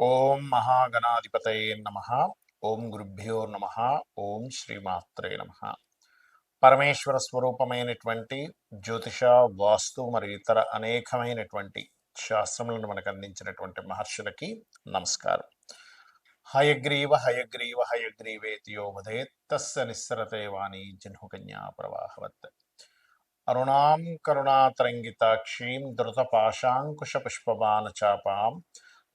ఓం మహాగణాధిపతయ నమ. ఓం గురుభ్యో నమ. ఓం శ్రీమాత్రే నమ. పరమేశ్వర స్వరూపమైనటువంటి జ్యోతిష వాస్తు మరియు ఇతర అనేకమైనటువంటి శాస్త్రములను మనకు అందించినటువంటి మహర్షులకి నమస్కారం. హయగ్రీవ హయగ్రీవ హయగ్రీవేతియో వదేత్ తస్య నిస్సరతే వాణి జన్హుకన్యా ప్రవాహవత్. అరుణాం కరుణాతరంగితాక్షీం ధృతపాశాంకుశ పుష్పబాణ చాపాం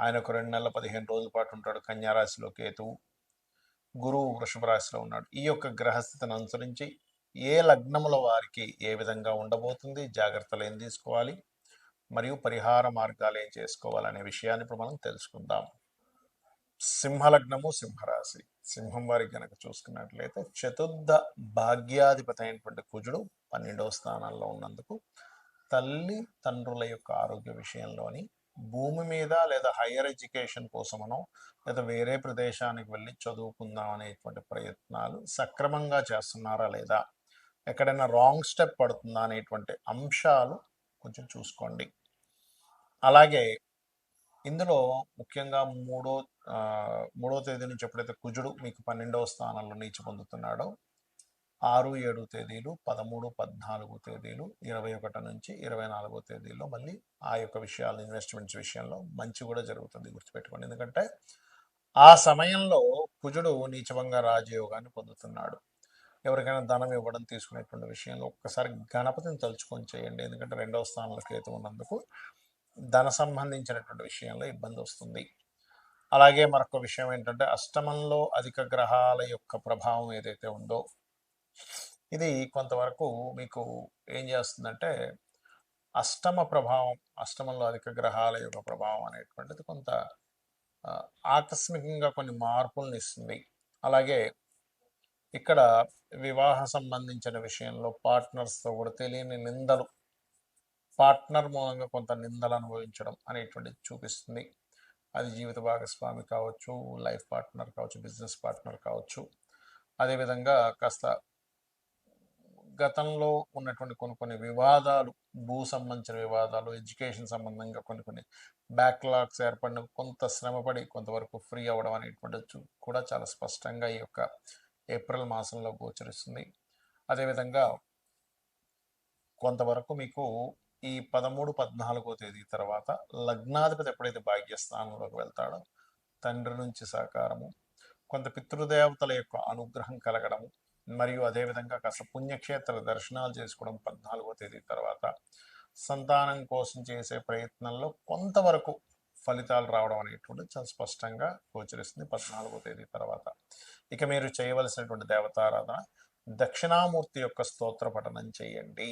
ఆయన ఒక రెండు నెలల పదిహేను రోజుల పాటు ఉంటాడు కన్యారాశిలో కేతువు గురువు వృషభ రాశిలో ఉన్నాడు. ఈ యొక్క గ్రహస్థితిని అనుసరించి ఏ లగ్నముల వారికి ఏ విధంగా ఉండబోతుంది జాగ్రత్తలు ఏం తీసుకోవాలి మరియు పరిహార మార్గాలు ఏం చేసుకోవాలనే విషయాన్ని ఇప్పుడు మనం తెలుసుకుందాం. సింహలగ్నము సింహరాశి. సింహం వారికి కనుక చూసుకున్నట్లయితే చతుర్థ భాగ్యాధిపతి అయినటువంటి కుజుడు పన్నెండవ స్థానాల్లో ఉన్నందుకు తల్లి తండ్రుల యొక్క ఆరోగ్య విషయంలోని భూమి మీద లేదా హయ్యర్ ఎడ్యుకేషన్ కోసమనో లేదా వేరే ప్రదేశానికి వెళ్ళి చదువుకుందాం అనేటువంటి ప్రయత్నాలు సక్రమంగా చేస్తున్నారా లేదా ఎక్కడైనా రాంగ్ స్టెప్ పడుతుందా అనేటువంటి అంశాలు కొంచెం చూసుకోండి. అలాగే ఇందులో ముఖ్యంగా మూడో మూడో తేదీ నుంచి ఎప్పుడైతే కుజుడు మీకు పన్నెండవ స్థానంలో నీచి పొందుతున్నాడో ఆరు ఏడు తేదీలు పదమూడు పద్నాలుగు తేదీలు ఇరవై ఒకటి నుంచి ఇరవై నాలుగో తేదీలో మళ్ళీ ఆ యొక్క విషయాలు ఇన్వెస్ట్మెంట్స్ విషయంలో మంచి కూడా జరుగుతుంది గుర్తుపెట్టుకోండి. ఎందుకంటే ఆ సమయంలో కుజుడు నీచభంగా రాజయోగాన్ని పొందుతున్నాడు. ఎవరికైనా ధనం ఇవ్వడం తీసుకునేటువంటి విషయంలో ఒక్కసారి గణపతిని తలుచుకొని చేయండి. ఎందుకంటే రెండవ స్థానంలో కేతు ఉన్నందుకు ధన సంబంధించినటువంటి విషయంలో ఇబ్బంది వస్తుంది. అలాగే మరొక విషయం ఏంటంటే అష్టమంలో అధిక గ్రహాల యొక్క ప్రభావం ఏదైతే ఉందో ఇది కొంతవరకు మీకు ఏం చేస్తుందంటే అష్టమ ప్రభావం అష్టమంలో అధిక గ్రహాల యొక్క ప్రభావం అనేటువంటిది కొంత ఆకస్మికంగా కొన్ని మార్పులను ఇస్తుంది. అలాగే ఇక్కడ వివాహ సంబంధించిన విషయంలో పార్ట్నర్స్తో కూడా తెలియని నిందలు పార్ట్నర్ మూలంగా కొంత నిందలు అనుభవించడం అనేటువంటిది చూపిస్తుంది. అది జీవిత భాగస్వామి కావచ్చు లైఫ్ పార్ట్నర్ కావచ్చు బిజినెస్ పార్ట్నర్ కావచ్చు. అదేవిధంగా కాస్త గతంలో ఉన్నటువంటి కొన్ని కొన్ని వివాదాలు భూ సంబంధించిన వివాదాలు ఎడ్యుకేషన్ సంబంధంగా కొన్ని కొన్ని బ్యాక్లాగ్స్ ఏర్పడిన కొంత శ్రమపడి కొంతవరకు ఫ్రీ అవ్వడం అనేటువంటి కూడా చాలా స్పష్టంగా ఈ యొక్క ఏప్రిల్ మాసంలో గోచరిస్తుంది. అదేవిధంగా కొంతవరకు మీకు ఈ పదమూడు పద్నాలుగో తేదీ తర్వాత లగ్నాధిపతి ఎప్పుడైతే భాగ్యస్థానంలోకి వెళ్తాడో తండ్రి నుంచి సహకారము కొంత పితృదేవతల యొక్క అనుగ్రహం కలగడము మరియు అదేవిధంగా కాస్త పుణ్యక్షేత్ర దర్శనాలు చేసుకోవడం పద్నాలుగో తేదీ తర్వాత సంతానం కోసం చేసే ప్రయత్నంలో కొంతవరకు ఫలితాలు రావడం అనేటువంటిది చాలా స్పష్టంగా గోచరిస్తుంది పద్నాలుగో తేదీ తర్వాత. ఇక మీరు చేయవలసినటువంటి దేవతారాధన దక్షిణామూర్తి యొక్క స్తోత్ర పఠనం చేయండి.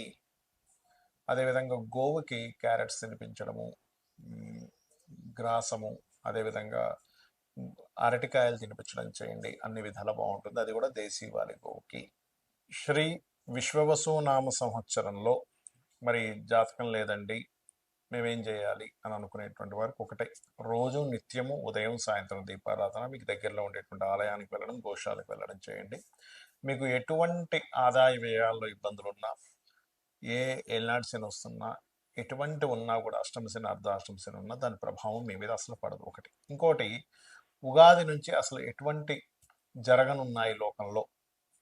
అదేవిధంగా గోవుకి క్యారెట్స్ తినిపించడము గ్రాసము అదేవిధంగా అరటికాయలు తినిపించడం చేయండి. అన్ని విధాలా బాగుంటుంది. అది కూడా దేశీవాలి గోవుకి శ్రీ విశ్వవసు నామ సంవత్సరంలో మరి జాతకం లేదండి. మేమేం చేయాలి అని అనుకునేటువంటి వారికి ఒకటే. రోజు నిత్యము ఉదయం సాయంత్రం దీపారాధన మీకు దగ్గరలో ఉండేటువంటి ఆలయానికి వెళ్ళడం గోశాలకు వెళ్ళడం చేయండి. మీకు ఎటువంటి ఆదాయ వ్యయాల్లో ఇబ్బందులు ఉన్నా ఏ ఏళ్ళనాటి శని వస్తున్నా ఎటువంటి ఉన్నా కూడా అష్టమశని అర్ధ అర్ధాష్టమ ఉన్నా దాని ప్రభావం మీ మీద అసలు పడదు. ఒకటి. ఇంకోటి ఉగాది నుంచి అసలు ఎటువంటి జరగనున్నాయి లోకంలో?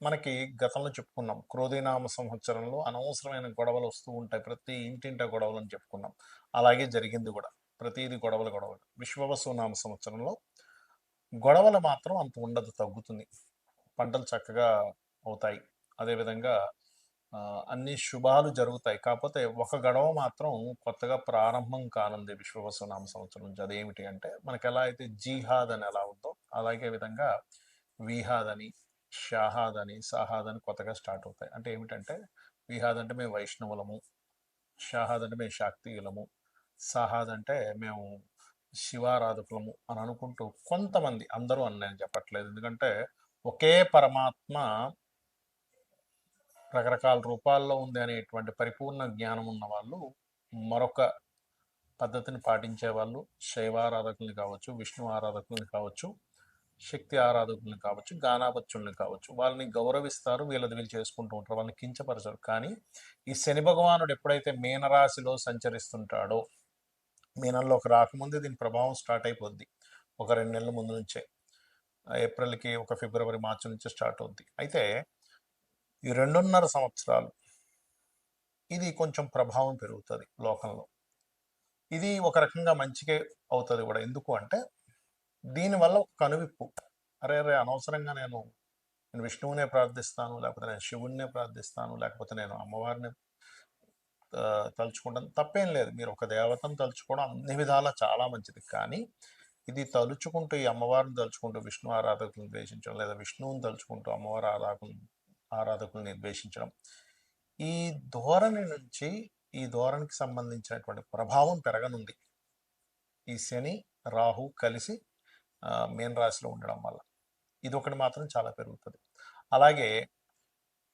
మనకి గతంలో చెప్పుకున్నాం. క్రోధినామ సంవత్సరంలో అనవసరమైన గొడవలు వస్తూ ఉంటాయి. ప్రతి ఇంటింట గొడవలు అని చెప్పుకున్నాం. అలాగే జరిగింది కూడా. ప్రతిది గొడవలు గొడవలు. విశ్వవసు నామ సంవత్సరంలో గొడవలు మాత్రం అంత ఉండదు తగ్గుతుంది. పంటలు చక్కగా అవుతాయి. అదేవిధంగా అన్ని శుభాలు జరుగుతాయి. కాకపోతే ఒక గొడవ మాత్రం కొత్తగా ప్రారంభం కానుంది విశ్వవసునామ సంవత్సరం నుంచి. అదేమిటి అంటే మనకి ఎలా అయితే జీహాద్ అని ఎలా ఉందో అలాగే విధంగా విహాద్ అని షాహాద్ అని సాహాద్ అని కొత్తగా స్టార్ట్ అవుతాయి. అంటే ఏమిటంటే విహాద్ అంటే మేము వైష్ణవులము షాహాద్ అంటే మేము శాక్తియులము సాహాద్ అంటే మేము శివారాధకులము అని అనుకుంటూ కొంతమంది అందరూ అని నేను చెప్పట్లేదు. ఎందుకంటే ఒకే పరమాత్మ రకరకాల రూపాల్లో ఉంది అనేటువంటి పరిపూర్ణ జ్ఞానం ఉన్న వాళ్ళు మరొక పద్ధతిని పాటించే వాళ్ళు శైవారాధకుల్ని కావచ్చు విష్ణు ఆరాధకుల్ని కావచ్చు శక్తి ఆరాధకుల్ని కావచ్చు గానాపత్యుల్ని కావచ్చు వాళ్ళని గౌరవిస్తారు వీళ్ళది వీళ్ళు చేసుకుంటూ ఉంటారు వాళ్ళని కించపరచరు. కానీ ఈ శని భగవానుడు ఎప్పుడైతే మీనరాశిలో సంచరిస్తుంటాడో మీనంలోకి రాకముందే దీని ప్రభావం స్టార్ట్ అయిపోద్ది. ఒక రెండు నెలల ముందు నుంచే. ఏప్రిల్కి ఒక ఫిబ్రవరి మార్చి నుంచి స్టార్ట్ అవుద్ది. అయితే ఈ రెండున్నర సంవత్సరాలు ఇది కొంచెం ప్రభావం పెరుగుతుంది లోకంలో. ఇది ఒక రకంగా మంచిగా అవుతుంది కూడా. ఎందుకు అంటే దీనివల్ల ఒక కనువిప్పు. అరే అరే అనవసరంగా నేను నేను విష్ణువునే ప్రార్థిస్తాను లేకపోతే నేను శివుణ్ణే ప్రార్థిస్తాను లేకపోతే నేను అమ్మవారిని తలుచుకుంటాను. తప్పేం లేదు. మీరు ఒక దేవతను తలుచుకోవడం అన్ని విధాలా చాలా మంచిది. కానీ ఇది తలుచుకుంటూ ఈ అమ్మవారిని తలుచుకుంటూ విష్ణు ఆరాధకులను ద్వేషించడం లేదా విష్ణువుని తలుచుకుంటూ అమ్మవారి ఆరాధకులను ఆరాధకుల్ని నిర్దేశించడం. ఈ ధోరణి నుంచి ఈ ధోరణికి సంబంధించినటువంటి ప్రభావం పెరగనుంది. ఈ శని రాహు కలిసి ఆ, మీన రాశిలో ఉండడం వల్ల. ఇది ఒకటి మాత్రం చాలా పెరుగుతుంది. అలాగే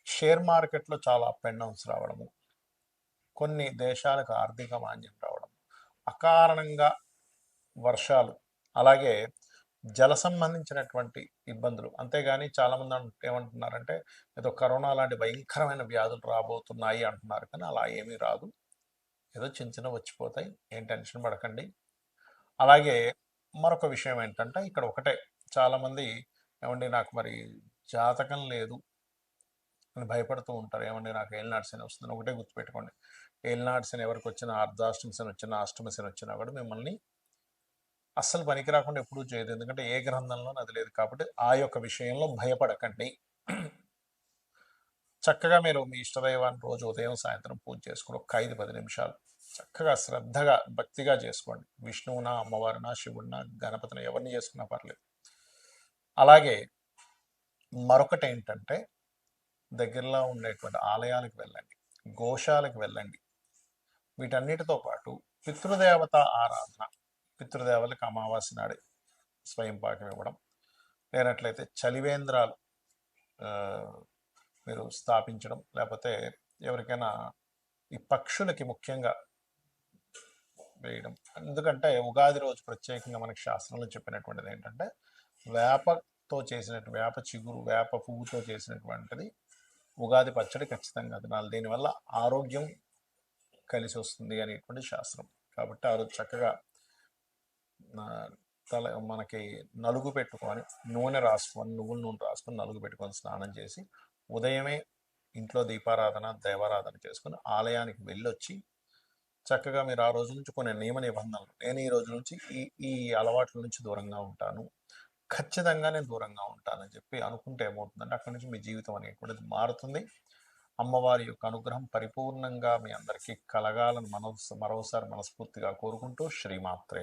షేర్ మార్కెట్లో చాలా అప్ అండ్ డౌన్స్ రావడము. కొన్ని దేశాలకు ఆర్థిక మాంద్యం రావడం అకారణంగా వర్షాలు. అలాగే జల సంబంధించినటువంటి ఇబ్బందులు. అంతేగాని చాలామంది ఏమంటున్నారంటే ఏదో కరోనా లాంటి భయంకరమైన వ్యాధులు రాబోతున్నాయి అంటున్నారు. కానీ అలా ఏమీ రాదు. ఏదో చిన్న చిన్న వచ్చిపోతాయి. ఏం టెన్షన్ పడకండి. అలాగే మరొక విషయం ఏంటంటే ఇక్కడ ఒకటే. చాలామంది ఏమండి నాకు మరి జాతకం లేదు అని భయపడుతూ ఉంటారు. ఏమండి నాకు ఏలినాడు శని వస్తుంది ఒకటే గుర్తుపెట్టుకోండి. ఏలినాడు శని ఎవరికి వచ్చినా అర్ధాష్టమి శని వచ్చినా అష్టమి శని వచ్చినా కూడా మిమ్మల్ని అస్సలు పనికి రాకుండా ఎప్పుడూ చేయదు. ఎందుకంటే ఏ గ్రంథంలో అది లేదు కాబట్టి ఆ యొక్క విషయంలో భయపడకండి. చక్కగా మీరు మీ ఇష్టదైవాన్ని రోజు ఉదయం సాయంత్రం పూజ చేసుకోండి ఒక ఐదు పది నిమిషాలు చక్కగా శ్రద్ధగా భక్తిగా చేసుకోండి. విష్ణువునా అమ్మవారినా శివుడినా గణపతిని ఎవరిని చేసుకున్నా పర్లేదు. అలాగే మరొకటి ఏంటంటే దగ్గరలో ఉండేటువంటి ఆలయాలకు వెళ్ళండి. గోశాలకు వెళ్ళండి. వీటన్నిటితో పాటు పితృదేవత ఆరాధన పితృదేవతలకు అమావాస్య నాడే స్వయం పాకం ఇవ్వడం. లేనట్లయితే చలివేంద్రాలు మీరు స్థాపించడం. లేకపోతే ఎవరికైనా ఈ పక్షులకి ముఖ్యంగా వేయడం. ఎందుకంటే ఉగాది రోజు ప్రత్యేకంగా మనకి శాస్త్రంలో చెప్పినటువంటిది ఏంటంటే వేపతో చేసినట్టు వేప చిగురు వేప పువ్వుతో చేసినటువంటిది ఉగాది పచ్చడి ఖచ్చితంగా తినాలి. దీనివల్ల ఆరోగ్యం కలిసి వస్తుంది అనేటువంటి శాస్త్రం. కాబట్టి ఆ రోజు చక్కగా తల మనకి నలుగు పెట్టుకొని నూనె రాసుకొని నువ్వుల నూనె రాసుకొని నలుగు పెట్టుకొని స్నానం చేసి ఉదయమే ఇంట్లో దీపారాధన దైవారాధన చేసుకుని ఆలయానికి వెళ్ళొచ్చి చక్కగా మీరు ఆ రోజు నుంచి కొన్ని నియమ నిబంధనలు. నేను ఈ రోజు నుంచి ఈ ఈ అలవాట్ల నుంచి దూరంగా ఉంటాను. ఖచ్చితంగా నేను దూరంగా ఉంటానని చెప్పి అనుకుంటే ఏమవుతుందంటే అక్కడి నుంచి మీ జీవితం అనేటువంటిది మారుతుంది. అమ్మవారి యొక్క అనుగ్రహం పరిపూర్ణంగా మీ అందరికీ కలగాలని మనో మరోసారి మనస్ఫూర్తిగా కోరుకుంటూ శ్రీమాత్రే